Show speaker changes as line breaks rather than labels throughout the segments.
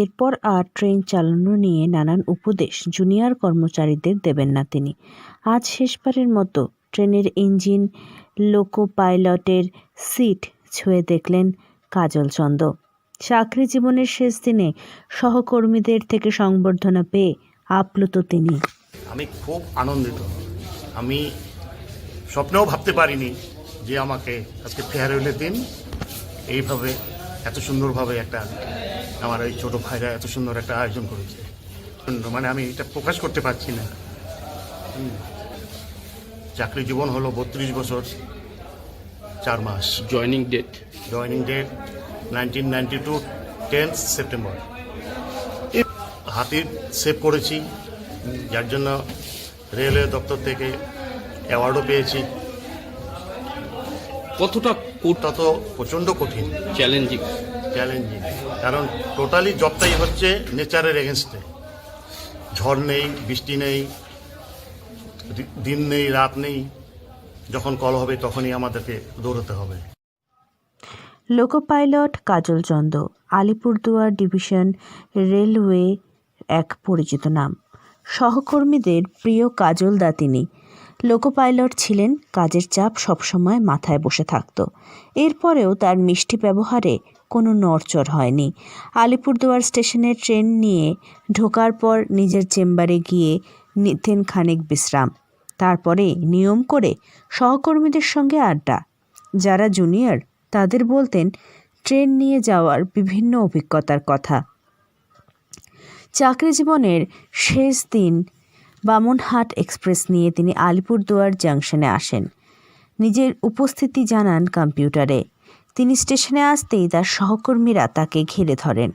এরপর আর ট্রেন চালানো নিয়ে নানান উপদেশ জুনিয়র কর্মচারীদের দেবেন না তিনি। আজ শেষবারের মতো ট্রেনের ইঞ্জিন লোকো পাইলটের সিট ছুঁয়ে দেখলেন কাজল চন্দ। চাকরি জীবনের শেষ দিনে সহকর্মীদের থেকে সংবর্ধনা পেয়ে আপ্লুত তিনি।
আমি খুব আনন্দিত। আমি স্বপ্নেও ভাবতে পারিনি যে আমাকে আজকে ফেয়ারওয়েলের দিন এইভাবে, এত সুন্দরভাবে একটা আমার এই ছোট ভাইরা এত সুন্দর একটা আয়োজন করেছে। মানে আমি এটা প্রকাশ করতে পারছি না। চাকরি জীবন হলো বত্রিশ বছর চার মাস।
Joining date
joining date nineteen ninety two tenth September হাতির সেভ করেছি যার জন্য রেলওয়ে দপ্তর থেকে অ্যাওয়ার্ডও পেয়েছি।
কতটা
ওটা তো প্রচণ্ড কঠিন।
চ্যালেঞ্জিং
চ্যালেঞ্জিং কারণ টোটালি জবটাই হচ্ছে নেচারের এগেনস্টে ঝড় নেই, বৃষ্টি নেই দিন নেই, রাত নেই, যখন কল হবে তখনই আমাদেরকে দৌড়তে হবে।
Loco pilot Kajal Chanda, Alipurduar division railway এক পরিচিত নাম। সহকর্মীদের প্রিয় কাজল দা তিনি। লোকো পাইলট ছিলেন, কাজের চাপ সবসময় মাথায় বসে থাকত। এরপরেও তার মিষ্টি ব্যবহারে কোনো নড়চড় হয়নি। আলিপুরদুয়ার স্টেশনে ট্রেন নিয়ে ঢোকার পর নিজের চেম্বারে গিয়ে নিতেন খানিক বিশ্রাম। তারপরে নিয়ম করে সহকর্মীদের সঙ্গে আড্ডা। যারা জুনিয়র, তাদের বলতেন, ট্রেন নিয়ে যাওয়ার বিভিন্ন অভিজ্ঞতার কথা। চাকরি জীবনের শেষ দিন বামনহাট এক্সপ্রেস নিয়ে তিনি আলিপুরদুয়ার জাংশনে আসেন। নিজের উপস্থিতি জানান কম্পিউটারে। তিনি স্টেশনে আসতেই তার সহকর্মীরা তাকে ঘিরে ধরেন।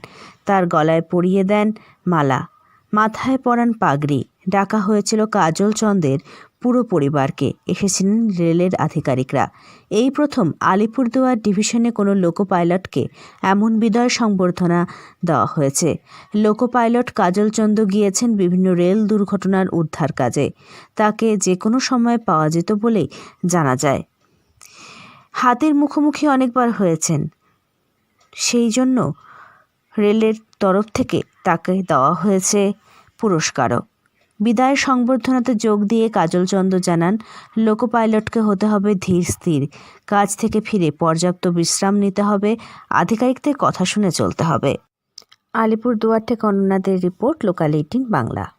তার গলায় পরিয়ে দেন মালা। মাথায় পরান পাগড়ি। ডাকা হয়েছিল কাজল চন্দের পুরো পরিবারকে। এসেছিলেন রেলের আধিকারিকরা। এই প্রথম আলিপুরদুয়ার ডিভিশনে কোনো লোকো পাইলটকে এমন বিদায় সংবর্ধনা দেওয়া হয়েছে। লোকো পাইলট কাজল চন্দ গিয়েছেন বিভিন্ন রেল দুর্ঘটনার উদ্ধার কাজে। তাকে যে কোনো সময় পাওয়া যেত বলেই জানা যায়। হাতের মুখোমুখি অনেকবার হয়েছেন। সেই জন্য রেলের তরফ থেকে তাকে দেওয়া হয়েছে পুরস্কারও। বিদায় সংবর্ধনাতে যোগ দিয়ে কাজল চন্দ জানান লোকো পাইলটকে হতে হবে ধীর স্থির, কাজ থেকে ফিরে পর্যাপ্ত বিশ্রাম নিতে হবে, আধিকারিকদের কথা শুনে চলতে হবে। আলিপুরদুয়ার থেকে অনন্যাদের রিপোর্ট, লোকাল এইটিন বাংলা।